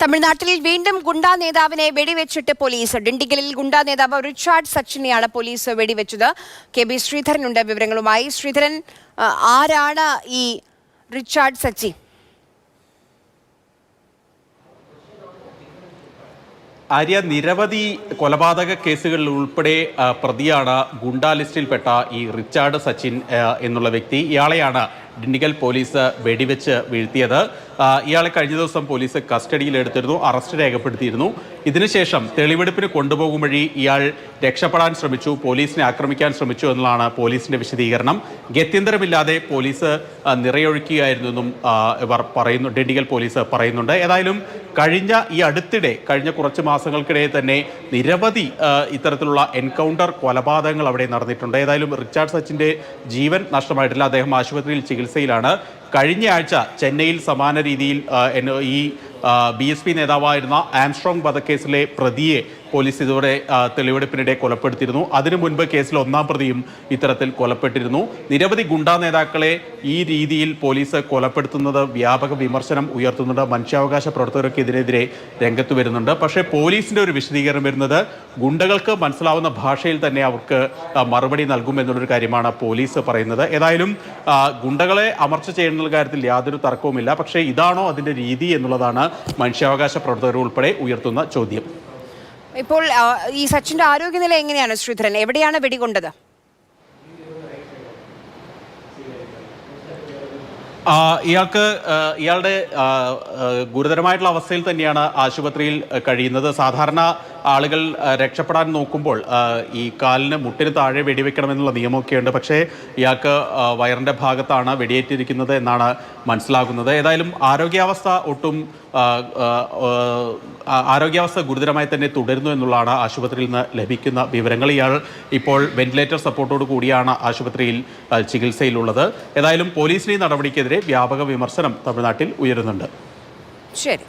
തമിഴ്നാട്ടിൽ വീണ്ടും ഗുണ്ടാ നേതാവിനെ വെടിവെച്ചിട്ട് പോലീസ്. ഡിണ്ടിഗലിൽ ഗുണ്ടാ നേതാവ് റിച്ചാർഡ് സച്ചിനെയാണ് പോലീസ് വെടിവെച്ചത്. കെ ബി ശ്രീധരനുണ്ട് വിവരങ്ങളുമായി. ശ്രീധരൻ ആരാണ് ഈ റിച്ചാർഡ് സച്ചി? ആര്യ നിരവധി കൊലപാതക കേസുകളിൽ ഉൾപ്പെടെ പ്രതിയാണ് ഗുണ്ടാ ലിസ്റ്റിൽപ്പെട്ട ഈ റിച്ചാർഡ് സച്ചിൻ എന്നുള്ള വ്യക്തി. ഇയാളെയാണ് ഡിണ്ടിഗൽ പോലീസ് വെടിവെച്ച് വീഴ്ത്തിയത്. ഇയാളെ കഴിഞ്ഞ ദിവസം പോലീസ് കസ്റ്റഡിയിൽ എടുത്തിരുന്നു അറസ്റ്റ് രേഖപ്പെടുത്തിയിരുന്നു. ഇതിനുശേഷം തെളിവെടുപ്പിന് കൊണ്ടുപോകും വഴി ഇയാൾ രക്ഷപ്പെടാൻ ശ്രമിച്ചു പോലീസിനെ ആക്രമിക്കാൻ ശ്രമിച്ചു എന്നുള്ളതാണ് പോലീസിന്റെ വിശദീകരണം. ഗത്യന്തരമില്ലാതെ പോലീസ് നിറയൊഴുക്കുകയായിരുന്നു എന്നും ഇവർ പറയുന്നു ഡിണ്ടിഗൽ പോലീസ് പറയുന്നുണ്ട്. ഏതായാലും കഴിഞ്ഞ ഈ അടുത്തിടെ കഴിഞ്ഞ കുറച്ച് മാസങ്ങൾക്കിടെ തന്നെ നിരവധി ഇത്തരത്തിലുള്ള എൻകൗണ്ടർ കൊലപാതകങ്ങൾ അവിടെ നടന്നിട്ടുണ്ട്. ഏതായാലും റിച്ചാർഡ് സച്ചിന്റെ ജീവൻ നഷ്ടമായിട്ടില്ല. അദ്ദേഹം ആശുപത്രിയിൽ ചികിത്സയിലാണ്. കഴിഞ്ഞ ആഴ്ച ചെന്നൈയിൽ സമാന രീതിയിൽ ഈ ബി എസ് പി നേതാവായിരുന്ന ആംസ്ട്രോങ് വധക്കേസിലെ പ്രതിയെ പോലീസ് ഇതോടെ ആ, തെളിവെടുപ്പിനിടെ കൊലപ്പെടുത്തിയിരുന്നു. അതിനു മുൻപ് കേസിൽ ഒന്നാം പ്രതിയും ഇത്തരത്തിൽ കൊലപ്പെട്ടിരുന്നു. നിരവധി ഗുണ്ടാ നേതാക്കളെ ഈ രീതിയിൽ പോലീസ് കൊലപ്പെടുത്തുന്നത് വ്യാപക വിമർശനം ഉയർത്തുന്നുണ്ട്. മനുഷ്യാവകാശ പ്രവർത്തകർക്കെതിരെതിരെ രംഗത്ത് വരുന്നുണ്ട്. പക്ഷേ പോലീസിന്റെ ഒരു വിശദീകരണം വരുന്നത് ഗുണ്ടകൾക്ക് മനസ്സിലാവുന്ന ഭാഷയിൽ തന്നെ അവർക്ക് മറുപടി നൽകും എന്നുള്ളൊരു കാര്യമാണ് പോലീസ് പറയുന്നത്. ഏതായാലും ഗുണ്ടകളെ അമർച്ച ചെയ്യുന്ന കാര്യത്തിൽ യാതൊരു തർക്കവുമില്ല. പക്ഷേ ഇതാണോ അതിന്റെ രീതി എന്നുള്ളതാണ് മനുഷ്യാവകാശ പ്രവർത്തകർ ഉൾപ്പെടെ ഉയർത്തുന്ന ചോദ്യം. ഇപ്പോൾ ഈ സച്ചിന്റെ ആരോഗ്യനില എങ്ങനെയാണ് ശ്രീധരൻ? എവിടെയാണ് വെടികൊണ്ടത്? ഇയാൾക്ക് ഇയാളുടെ ഗുരുതരമായിട്ടുള്ള അവസ്ഥയിൽ തന്നെയാണ് ആശുപത്രിയിൽ കഴിയുന്നത്. സാധാരണ ആളുകൾ രക്ഷപ്പെടാൻ നോക്കുമ്പോൾ ഈ കാലിന് മുട്ടിന് താഴെ വെടിവെക്കണമെന്നുള്ള നിയമമൊക്കെ ഉണ്ട് പക്ഷേ ഇയാൾക്ക് വയറിന്റെ ഭാഗത്താണ് വെടിയേറ്റിരിക്കുന്നത് എന്നാണ് മനസ്സിലാകുന്നത്. ഏതായാലും ആരോഗ്യാവസ്ഥ ഒട്ടും ആരോഗ്യാവസ്ഥ ഗുരുതരമായി തന്നെ തുടരുന്നു എന്നുള്ളതാണ് ആശുപത്രിയിൽ നിന്ന് ലഭിക്കുന്ന വിവരങ്ങൾ. ഇയാൾ ഇപ്പോൾ വെന്റിലേറ്റർ സപ്പോർട്ടോട് കൂടിയാണ് ആശുപത്രിയിൽ ചികിത്സയിലുള്ളത്. ഏതായാലും പോലീസിന്റെ നടപടിക്കെതിരെ വ്യാപക വിമർശനം തമിഴ്നാട്ടിൽ ഉയരുന്നുണ്ട്. ശരി.